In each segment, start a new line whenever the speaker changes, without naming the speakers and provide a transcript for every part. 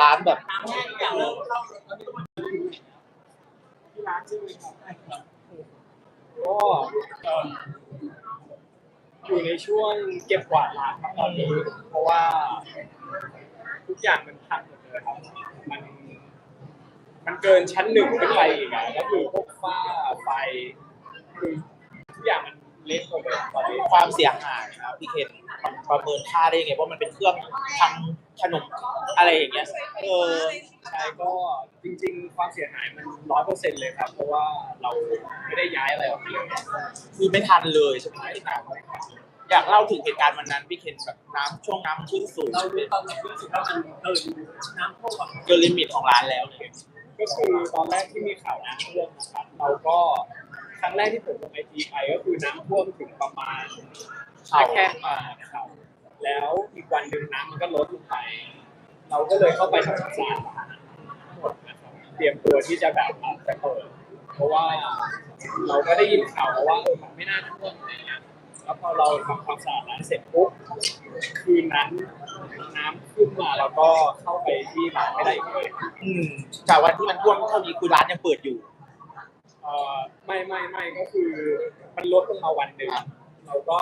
ร้านแบบ
ก็เอ่ออยู่ในช่วงเก็บกวาดร้านครับตอนนี้ เพราะว่าทุกอย่างมันพังหมดเลยครับ มันมันเกินชั้นหนึ่งขึ้นไปอีกอะก็คือพวกฝ้าไฟคือทุกอย่างมันเละหมดเลยตอนนี้
ความเสียหายครับพี่เคน ประเมินค่าได้ยังไงเพราะมันเป็นเครื่องทำขนมอะไรอย่างเงี้ยเออ
ใช่ก็จริง ๆ ความเสียหายมันร้อยเปอร์เซ็นต์เลยครับ เพราะว่าเราไม่ได้ย้ายอะไรออกไปเลย
คือไม่ทันเลยใช่ไหมครับอยากเล่าถึงเหตุการณ์วันนั้นพี่เคนแบบน้ำช่วงน้ำขึ้นสูง
เรารู้ตอนนี้รู้สึกว่ามันเกินน้ำท่วมอะ
เกินลิมิตของร้านแล้วเลย
ก็คือตอนแรกที่มีข่าวน้ำท่วมนะครับเราก็ครั้งแรกที่ผมลงไอจีไปก็คือน้ำท่วมถึงประมาณ
เขา
แค่มาครับแล้วอีกวันหนึ่งน้ำมันก็ลดลงไป เราก็เลยเข้าไปทำความสะอาดร้านทั้งหมดนะครับเตรียมตัวที่จะแบบอาจจะเปิดเพราะว่าเราก็ได้ยินข่าวมาว่าเออมันไม่น่าท่วมอะไรเงี้ยแล้วพอเราทำความสะอาดร้านเสร็จปุ๊บคืนนั้นน้ำขึ้นมาแล้วก็เข้าไปที่ร้านไม่ได้อีกเลย
อืมจากวันที่มันท่วมเท่านี้คือร้านยังเปิดอยู่
เอ่อไม่ไม่ไม่ก็คือมันลดลงมาวันหนึ่งเราก็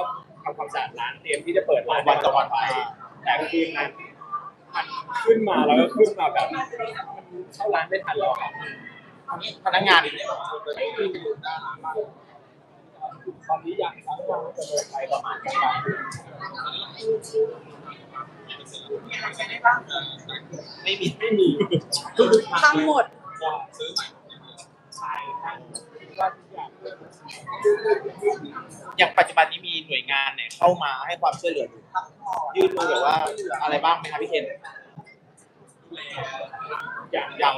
ทำความสะอาดร้านเตรียมที่จะเปิดร้าน
วันต่อวัน
ไปแต่คืนนั้นมันขึ้นมาแล้วก็ขึ้นมาแบบเข้าร้านไม่ทันแล้วครับ
พนักงาน
ตอนนี้อย่างครับเราจะเดินไปประมาณกลางคืน
ไม่มี
ไม่มี
ทั้งหมด
จะซื้อใหม่ใช่ทั้งว่าทุกอย่างเลย
อย่างปัจจุบันนี้มีหน่วยงานไหนเข้ามาให้ความช่วยเหลืออยู่ยื่นมือแบบว่าอะไรบ้างไหมครับพี่เคน
อย่าง
ยัง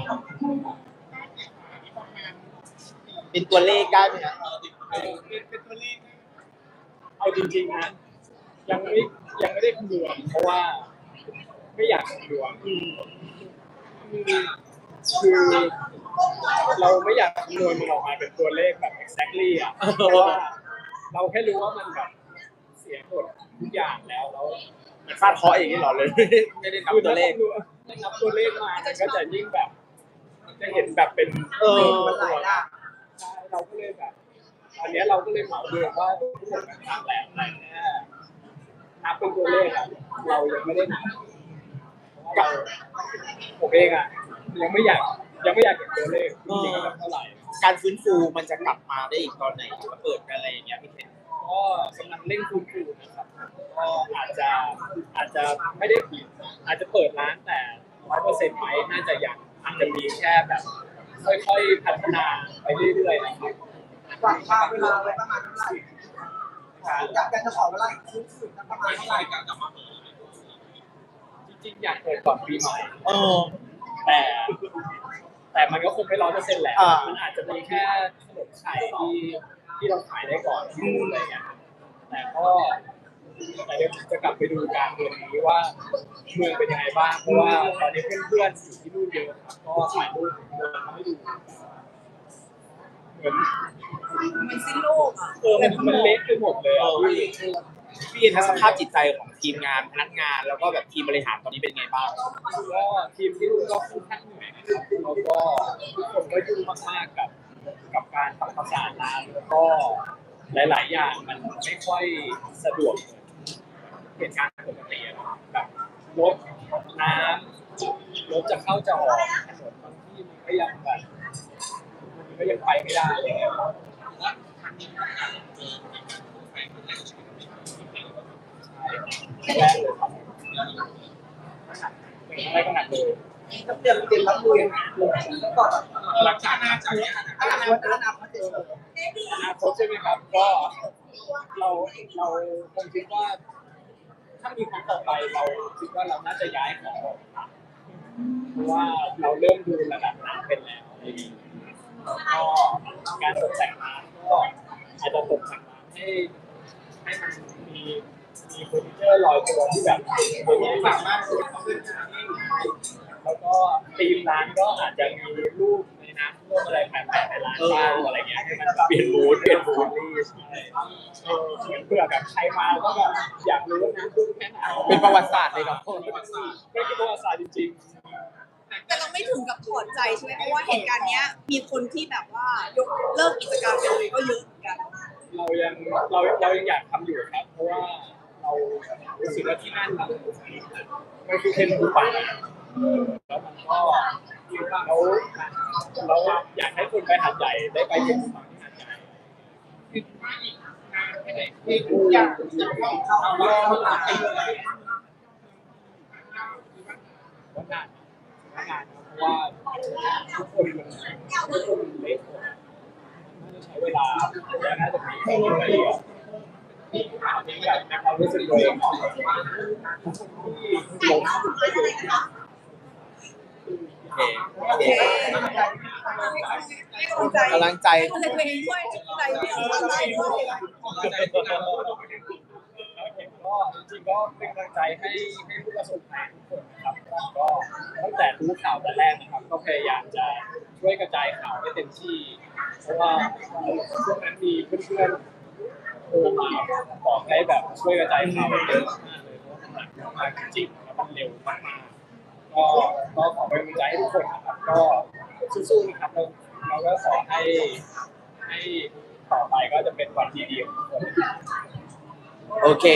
เป็นตัวเลขได้ไหมครับ
เป็นตัวเลขเอาจริงๆนะยังไม่ยังไม่ได้คำนวณเพราะว่า ไม่อยากคำนวณ คือเราไม่อยากคำนวณมันออกมาเป็นตัวเลขแบบ exactly อะเพราะว่าเราแค่รู้ว่ามันแบบเสียหมดทุกอย่างแล้วแล้ว
มันฟาดเคราะห์อย่างนี้หรอเลย ไม่ได้นับ
คือ
ตัวเลข
ถ้านับตัวเลขมามันก็จะยิ่งแบบ จะเห็นแบบเป็น
เออ
มันหลายหน้าใช่เราก็เลยแบบอันเนี้ยเราก็เลยเหมาเองว่าทุกคนมันทำแหละแต่แค่นับเป็นตัวเลขอะเรายังไม่ได้นับเพราะเราผมเองอะ ยังไม่อยากยังไม่อยากเห็นตัวเลขจริงๆว่ามันเท่าไหร่
การฟื้นฟูมันจะกลับมาได้อีกตอนไหนมาเปิดอะไรอย่างเงี้ยพี่เคน
ก็กำลังเร่งฟื้นฟูนะครับก็อาจจะอาจจะไม่ได้ปิดอาจจะเปิดร้านแต่ร้อยเปอร์เซ็นต์ไหมน่าจะยังอาจจะมีแค่แบบ ค่อยๆพัฒนาไปเรื่อยๆนะครับ
วางค่าเวลาไว้ประมาณเท่าไหร่อยากอยากจะขอเวลาอีกนิดนึงนะประมาณเท่าไหร่
จริงๆอยากเปิดก่อนปีใหม่
เออ
แต่ แต่มันก็คงไม่ร้อยเปอร์เซ็นต์แหละ
อ่ามั
มันอาจจะมีแค่ขนมไข่ที่ที่เราขายได้ก่อนที่นู่นอะไรเงี้ยแต่ก็แต่เดี๋ยวจะกลับไปดูการเมืองนี้ว่าเมืองเป็นยังไงบ้าง เพราะว่าตอนนี้เพื่อนๆอยู่ที่นู่นเยอะครับก็ถ่ายรูปเมืองให้ดูเหมือน
มันสิ้นโลกอะ
เออมันมันเละไปหมดเลย
เอ
อะ
อ พี่เคนทัศภาพจิตใจของทีมงานพนักงาน แล้วก็แบบทีมบริหารตอนนี้เป็นไงบ้าง
ก็ทีมที่นู่นก็ค่อนข้างเหนื่อยนะครับแล้วก็ทุกคนก็ยุ่งมากๆกับ กับการทำความสาดร้านแล้วก็หลาย ๆ อย่างมันไม่ค่อยสะดวกเหมือนเหตุการณ์ปกติอะครับแบบรถน้ำรถจะเข้าจะออกถนนบางที่มันก็ยังแบบมันก็ยังไปไม่ได้เงี้ยครับใช่ แรกเลยครับเป็นอะไรก็หนักเลย
เตรียมเตรียมรับมือยังไงแล้วก็
หลังจากน่าจะ
อนาคตอนาคตเจอ
อนาคตใช่ไหมครับ ก็เราเราคงคิดว่า ถ้ามีครั้งต่อไปเราคิดว่าเราน่าจะย้ายของเพราะว่าเราเริ่มดูระดับน้ำเป็นแล้วแล้วก็การตกแต่งร้านก็อาจจะตกแต่งร้านให้ให้มันมีมีเฟอร์นิเจอร์ลอยตัวที่แบบไม่สามารถขึ้นแล้ว ก็ตีมร้านก็อาจจะมีรูปในน้ำท่วมอะไรแปะๆในร้านบ้างอะไรเงี้ยให้มันเปลี่ยนมูดเปลี่ยนมูดเออเผื่อแบบใครมาก็แบบอยากรู้ว่าน้ำท่วมแค่ไหน
เป็นประวัติศาสตร์เลยครับ
เป็นประวัติศาสตร์เป็นประวัติศาสตร์จริงๆ
ถึงกับถอดใจใช่ไหมเพราะว่าเหตุการณ์เนี้ย มีคนที่แบบว่ายกเลิกกิจการไปเลยก็เยอะเหมือนกัน
เรายังเราเรายังอยากทำอยู่ครับ เพราะว่าเรารู้สึกว่าที่นั่นมันมันคือเป็นภูป่า แล้วมันก็เราเราอยากให้คนไปหัดใหญ่ได้ไปเป็นภูป่าที่หัดใหญ่
มีทุกอย่างเอารอมาหลายปี
ว่านานว่านานเพราะว่าทุกคนมันทุกคนเล็กน่าจะใช้เวลาและน่าจะมีความละเอียดนี่แบบในความรู้สึกตัวเองทุกคนที่ลง
โอ เค
โอเคให้กำลังใจ
กำลังใจ
ให้กำลังใจตัวเองด้วยให้กำลังใจพี่เอาใจด้วย
ก็จริงๆก็เป็นกำลังใจให้ให้ผู้ประสบภัยทุกคนนะครับก็ตั้งแต่รู้ข่าวแต่แรกนะครับ ก็พยายามจะช่วยกระจายข่าวให้เต็มที่ เพราะว่าช่วงนั้นมีเพื่อนๆโทรมาบอกให้แบบช่วยกระจายข่าวเยอะมากเลยเพราะว่ามันหนักมากจริงๆแล้วมันเร็วมาก ก็ก็ขอเป็นกำลังใจให้ทุกคนนะครับ ก็สู้ๆนะครับเราเราก็ขอให้ให้ต่อไปก็จะเป็นวันดีๆของทุกคน
โอเค